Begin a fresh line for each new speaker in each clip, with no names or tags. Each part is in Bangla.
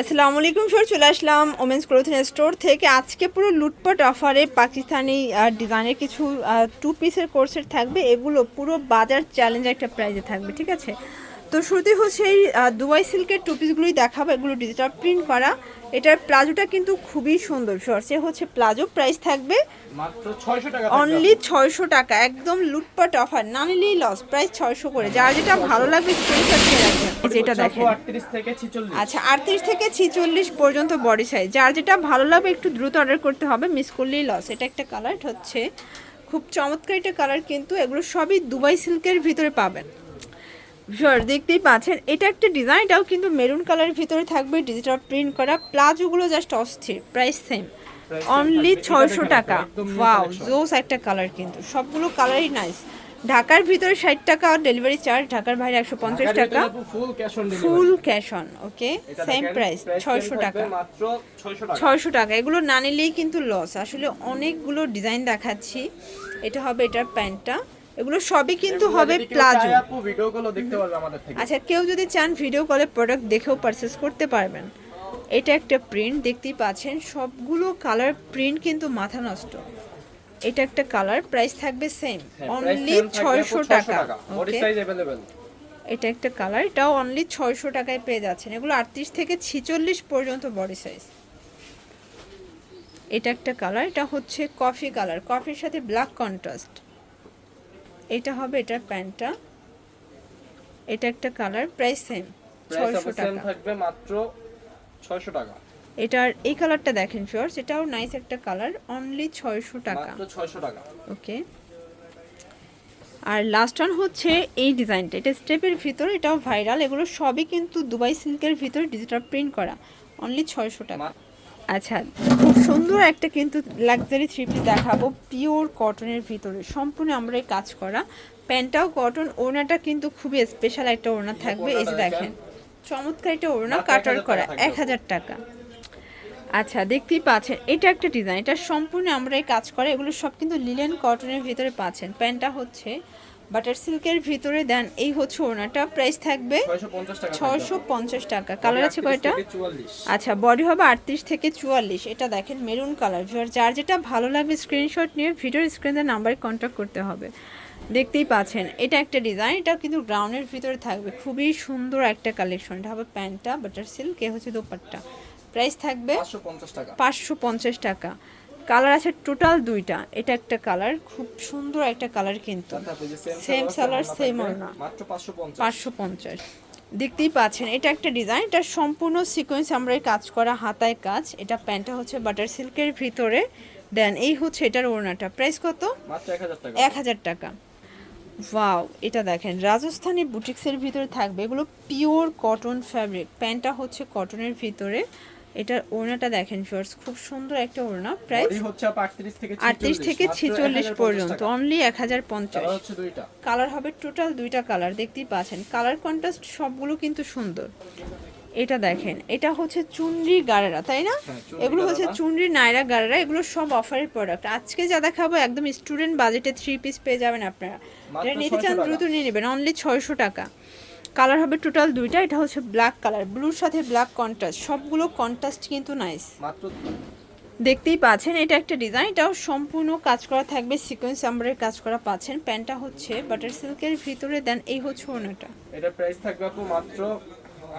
আসসালামু আলাইকুম স্যার চলে আসলাম ওমেন্স ক্লোথিং স্টোর থেকে। আজকে পুরো লুটপাট অফারে পাকিস্তানি ডিজাইনের কিছু টু পিসের কোর্সের থাকবে। এগুলো পুরো বাজার চ্যালেঞ্জ একটা প্রাইজে থাকবে, ঠিক আছে? তো শুরুতে হচ্ছে এই দুবাই সিল্কের টু পিসগুলোই দেখাবো এগুলো ডিজিটাল প্রিন্ট করা। এটার প্লাজোটা কিন্তু খুবই সুন্দর এ হচ্ছে প্লাজো প্রাইস থাকবে
মাত্র 600 টাকা
অনলি ছয়শো টাকা একদম লুটপাট অফার না নিলেই লস প্রাইস ছয়শো করে। যার যেটা ভালো লাগবে যেটা দেখেন।
38 থেকে 46
আচ্ছা আটত্রিশ থেকে ছিচল্লিশ পর্যন্ত বডি সাইজ যার যেটা ভালো লাগবে একটু দ্রুত অর্ডার করতে হবে মিস করলেই লস এটা একটা কালার হচ্ছে খুব চমৎকার একটা কালার কিন্তু এগুলো সবই দুবাই সিল্কের ভিতরে পাবেন। শিওর দেখতেই পাচ্ছেন এটা একটা ডিজাইন এটাও কিন্তু মেরুন কালারের ভিতরে থাকবে ডিজিটাল প্রিন্ট করা প্লাজোগুলো জাস্ট অস্থির প্রাইস সেম অনলি ছয়শো টাকা। ওয়াও। জোস একটা কালার কিন্তু সবগুলো কালারই নাইস ঢাকার ভিতরে ষাট টাকা ডেলিভারি চার্জ ঢাকার বাইরে একশো পঞ্চাশ টাকা।
Full cash on
full cash on okay same price ছয়শো টাকা।
মাত্র 600 টাকা।
ছয়শো টাকা এগুলো না নিলেই কিন্তু লস আসলে অনেকগুলো ডিজাইন দেখাচ্ছি। এটা হবে এটার প্যান্টটা। এগুলো সবই কিন্তু
এগুলো
হবে
যদি কেউ
প্লাজো
চায় আপু ভিডিওগুলো দেখতে পারবে আমাদের থেকে
আচ্ছা কেউ যদি চান ভিডিও কলে প্রোডাক্ট দেখেও পারচেস করতে পারবেন এটা একটা প্রিন্ট দেখতেই পাচ্ছেন সবগুলো কালার প্রিন্ট কিন্তু মাথা নষ্ট এটা একটা কালার প্রাইস থাকবে সেম
হ্যাঁ,
অনলি
price same থাকবে
ছয়শো
আপু,
টাকা
বডি
ওকে
সাইজ अवेलेबल
এটা একটা কালার এটাও অনলি ছয়শো টাকায় পেয়ে যাচ্ছেন এগুলো আটত্রিশ থেকে ছিচল্লিশ পর্যন্ত বডি সাইজ এটা একটা কালার এটা হচ্ছে কফি কালার কফির সাথে ব্ল্যাক কন্ট্রাস্ট এটা হবে এটার প্যান্টটা। এটা একটা কালার প্রাইস সেম ছয়শো টাকা।
থাকবে মাত্র 600 টাকা।
এটার এই কালারটা দেখেন ফিওর্স এটাও নাইস একটা কালার অনলি ছয়শো টাকা।
মাত্র 600 টাকা।
ওকে। আর লাস্ট ওয়ান হচ্ছে এই ডিজাইনটা এটা স্টেপের ভিতর এটাও ভাইরাল এগুলো সবই কিন্তু দুবাই সিল্কের ভিতরে ডিজিটাল প্রিন্ট করা। অনলি ছয়শো টাকা। আচ্ছা খুব সুন্দর একটা কিন্তু লাক্সারি থ্রি পিস দেখাবো পিওর কটনের ভিতরে। সম্পূর্ণ আমরা এই কাজ করা। প্যান্টটাও কটন ওড়নাটা কিন্তু খুবই স্পেশাল একটা ওড়না থাকবে এই যে দেখেন। চমৎকার একটা ওড়না কাটার করা এক হাজার টাকা। আচ্ছা দেখতেই পাচ্ছেন এটা একটা ডিজাইন এটা সম্পূর্ণ আমরা এই কাজ করে এগুলো সব কিন্তু লিলেন কটনের ভিতরে পাচ্ছেন। প্যান্টটা হচ্ছে বাটার সিল্কের ভিতরে দেন এই হচ্ছে ওড়নাটা। প্রাইস থাকবে
650 টাকা
ছয়শো পঞ্চাশ টাকা। কালার আছে কয়টা? আচ্ছা বডি হবে আটত্রিশ থেকে চুয়াল্লিশ। এটা দেখেন মেরুন কালার যার যেটা ভালো লাগবে স্ক্রিনশট নিয়ে ভিডিওর স্ক্রিনের নাম্বারে কন্ট্যাক্ট করতে হবে। দেখতেই পাচ্ছেন এটা একটা ডিজাইন এটা কিন্তু গ্রাউন্ডের ভিতরে থাকবে। খুবই সুন্দর একটা কালেকশন এটা হবে প্যান্টটা বাটার সিল্ক এ হচ্ছে দোপাট্টা। প্রাইস থাকবে
550 টাকা।
পাঁচশো পঞ্চাশ টাকা। কালার আছে টোটাল দুইটা। এটা একটা কালার খুব সুন্দর একটা কালার কিন্তু। সেম সালার সেম
550
পাঁচশো পঞ্চাশ। দেখতেই পাচ্ছেন এটা একটা ডিজাইন এটা সম্পূর্ণ সিকোয়েন্স আমরা কাজ করা হাতায় কাজ। এটা প্যান্টটা হচ্ছে বাটার সিল্কের ভিতরে। দেন এই হচ্ছে এটার ওড়নাটা। প্রাইস কত?
মাত্র 1000 টাকা।
এক হাজার টাকা। ওয়াও এটা দেখেন রাজস্থানি বুটিক্সের ভিতরে থাকবে। এগুলো পিওর কটন ফ্যাব্রিক প্যান্টটা হচ্ছে কটনের ভিতরে। এটার ওড়নাটা দেখেন ফিওর্স খুব সুন্দর একটা ওড়না প্রাইস
বডি হচ্ছে আপু 38 থেকে 46
আটত্রিশ থেকে ছেচল্লিশ পর্যন্ত অনলি এক হাজার পঞ্চাশ।
কালার হচ্ছে দুইটা।
কালার হবে টোটাল দুইটা কালার দেখতেই পাচ্ছেন। কালার কন্ট্রাস্ট সবগুলো কিন্তু সুন্দর। এটা দেখেন এটা হচ্ছে চুনরি গাড়েরা তাই না?
হ্যাঁ,
এগুলো হচ্ছে। চুনরি নাইরা গাড়েরা এগুলো সব অফারের প্রোডাক্ট আজকে যা দেখাবো একদম স্টুডেন্ট বাজেটে থ্রি পিস পেয়ে যাবেন আপনারা। এটা নিতে চান দ্রুত নিয়ে নেবেন অনলি ছয়শো টাকা। কালার হবে টোটাল দুইটা এটা হচ্ছে ব্ল্যাক কালার ব্লুর সাথে ব্ল্যাক কন্ট্রাস্ট সবগুলো কন্ট্রাস্ট কিন্তু নাইস দেখতেই পাচ্ছেন এটা একটা ডিজাইন এটাও সম্পূর্ণ কাজ করা থাকবে সিকোয়েন্স আমরের কাজ করা পাচ্ছেন। প্যান্টটা হচ্ছে বাটার সিল্কের ভিতরে দেন এই হচ্ছে ওনাটা
এটা প্রাইস থাকবে আপু মাত্র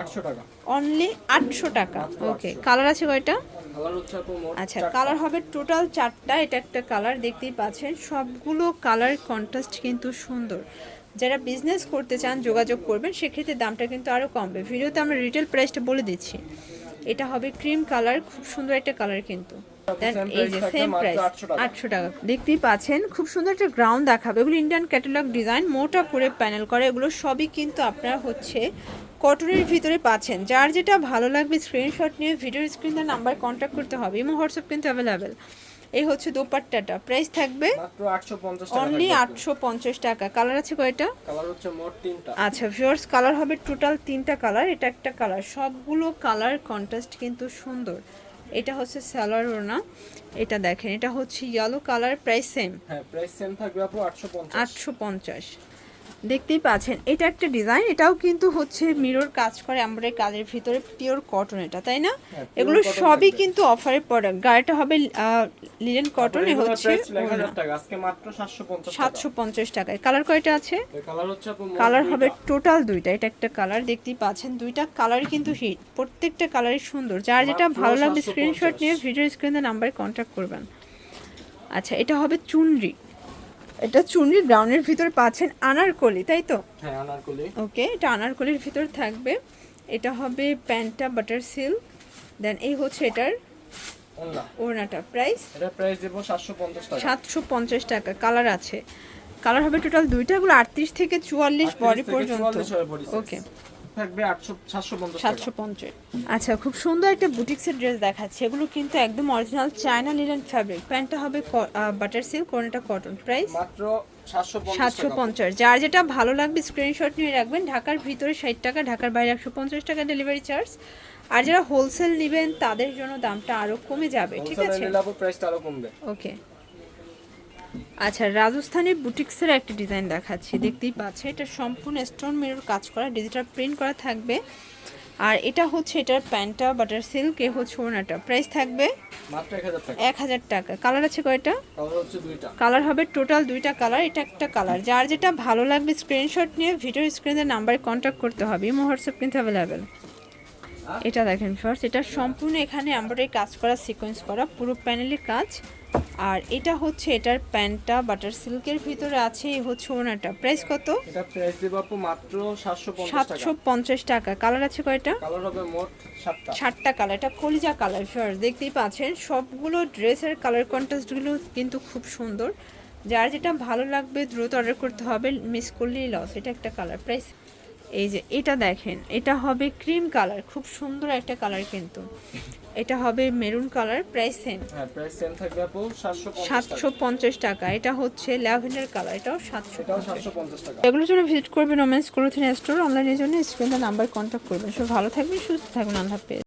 800 টাকা।
অনলি আটশো টাকা ওকে কালার আছে কয়টা?
কালার হচ্ছে আপু
আচ্ছা কালার হবে টোটাল চারটা এটা একটা কালার দেখতেই পাচ্ছেন। সবগুলো কালার কন্ট্রাস্ট কিন্তু সুন্দর। যারা বিজনেস করতে চান যোগাযোগ করবেন সেক্ষেত্রে দামটা কিন্তু আরও কমবে। ভিডিওতে আমরা রিটেল প্রাইসটা বলে দিচ্ছি। এটা হবে ক্রিম কালার খুব সুন্দর একটা কালার কিন্তু। এই যে সেম প্রাইস আটশো টাকা। দেখতেই পাচ্ছেন খুব সুন্দর একটা গ্রাউন্ড দেখাবে। এগুলো ইন্ডিয়ান ক্যাটালগ ডিজাইন মোটা করে প্যানেল করে। এগুলো সবই কিন্তু আপনারা হচ্ছে কটনের ভিতরে পাচ্ছেন। যার যেটা ভালো লাগবে স্ক্রিনশট নিয়ে ভিডিও স্ক্রিনে নাম্বার কন্ট্যাক্ট করতে হবে। ইমো হোয়াটসঅ্যাপ কিন্তু অ্যাভেলেবেল এই হচ্ছে দোপাট্টাটা। প্রাইস থাকবে
মাত্র 850 টাকা
অনলি। আটশো পঞ্চাশ টাকা। কালার আছে কয়টা?
কালার হচ্ছে মোট তিনটা।
আচ্ছা ভিউয়ার্স কালার হবে টোটাল তিনটা কালার এটা একটা কালার সবগুলো কালার কন্ট্রাস্ট কিন্তু সুন্দর। এটা হচ্ছে স্যালোয়ার ওনা এটা দেখেন এটা হচ্ছে ইয়েলো কালার প্রাইস সেম
হ্যাঁ প্রাইস সেম থাকবে আপু 850
আটশো পঞ্চাশ। দেখতেই পাচ্ছেন এটা একটা ডিজাইন এটাও কিন্তু হচ্ছে মিরর কাজ করে আমরা কাজের ভিতরে পিওর কটন এটা তাই না?
হ্যাঁ,
এগুলো সবই কিন্তু অফারের প্রোডাক্ট গাড়িটা হবে লিলেন কটনে হচ্ছে
1000 টাকা আজকে মাত্র 750 টাকা।
সাতশো পঞ্চাশ টাকায়। কালার কয়টা আছে?
কালার হচ্ছে
কালার হবে টোটাল দুইটা এটা একটা কালার দেখতেই পাচ্ছেন দুইটা কালার কিন্তু হিট প্রত্যেকটা কালারই সুন্দর। যার যেটা ভালো লাগবে স্ক্রিনশট নিয়ে ভিডিও স্ক্রিনে নাম্বারে কন্ট্যাক্ট করবেন। আচ্ছা এটা হবে চুনরি। এটা চুনরি ব্রাউনের ভিতর পাচ্ছেন আনারকলি তাই তো?
হ্যাঁ আনারকলি।
ওকে এটা আনারকলির ভিতর থাকবে। এটা হবে প্যান্টটা বাটার সিল্ক। দেন এই হচ্ছে এটার ওড়নাটা। প্রাইস?
এটা প্রাইস দেব 750 টাকা।
সাতশো পঞ্চাশ টাকা কালার আছে। কালার হবে টোটাল দুইটা এগুলো আটত্রিশ থেকে চুয়াল্লিশ
38
বডি পর্যন্ত।
44।
ওকে।
থাকবে 800 750 টাকা।
আচ্ছা খুব সুন্দর একটা বুটিক্সের ড্রেস দেখাচ্ছে। এগুলো কিন্তু একদম অরিজিনাল চায়না লিলেন ফ্যাব্রিক প্যান্টটা হবে বাটার সিল্ক কোনটা কটন প্রাইস
মাত্র 750
সাতশো পঞ্চাশ। যার যেটা ভালো লাগবে স্ক্রিনশট নিয়ে রাখবেন। ঢাকার ভিতরে ষাট টাকা ঢাকার বাইরে একশো পঞ্চাশ টাকা ডেলিভারি চার্জ আর যারা হোলসেল নেবেন তাদের জন্য দামটা আরও কমে যাবে ঠিক আছে?
প্রাইসটা আরও কমবে।
ওকে আচ্ছা রাজস্থানি বুটিক্সের একটা ডিজাইন দেখাচ্ছি। দেখতেই পাচ্ছে এটা সম্পূর্ণ স্টোন মিরর কাজ করা ডিজিটাল প্রিন্ট করা থাকবে। আর এটা হচ্ছে এটার প্যান্টটা বাটার সিল্ক এ হচ্ছে ওনাটা প্রাইস থাকবে
মাত্র 1000 টাকা।
এক হাজার টাকা। কালার আছে কয়টা?
কালার হচ্ছে দুইটা।
কালার হবে টোটাল দুইটা কালার এটা একটা কালার যার যেটা ভালো লাগবে স্ক্রিনশট নিয়ে ভিডিও স্ক্রিনের নাম্বারে কন্ট্যাক্ট করতে হবে। ইমো হোয়াটসঅ্যাপ কিন্তু অ্যাভেলেবেল এটা দেখেন ফার্স্ট এটা সম্পূর্ণ এখানে আমরা কাজ করা সিকোয়েন্স করা পুরো প্যানেলের কাজ। আর এটা হচ্ছে এটার প্যান্টটা বাটার সিল্কের ভিতরে আছে এই হচ্ছে ওনাটা প্রাইস কত?
এটা প্রাইস দেব আপু মাত্র 750 টাকা।
টাকা। কালার আছে কয়টা?
কালার হবে মোট 7টা
সাতটা কালার। এটা কলিজা কালার ফার্স্ট দেখতেই পাচ্ছেন। সবগুলো ড্রেসের কালার কন্ট্রাস্টগুলো কিন্তু খুব সুন্দর। যার যেটা ভালো লাগবে দ্রুত অর্ডার করতে হবে মিস করলেই লস এটা একটা কালার। প্রাইস? এই যে এটা দেখেন এটা হবে ক্রিম কালার খুব সুন্দর একটা কালার কিন্তু। এটা হবে মেরুন কালার প্রাইস সেম
হ্যাঁ প্রাইস সেম থাকবে আপু 750 টাকা।
সাতশো পঞ্চাশ টাকা এটা হচ্ছে ল্যাভেন্ডার কালার এটাও সাতশো
এটাও 750 টাকা।
এগুলোর জন্য ভিজিট করবেন ওমেন্স ক্লোথিং স্টোর অনলাইনের জন্য স্ক্রিনে নাম্বার কন্টাক্ট করবেন। সব ভালো থাকবেন সুস্থ থাকবেন আল্লাহ হাফেজ।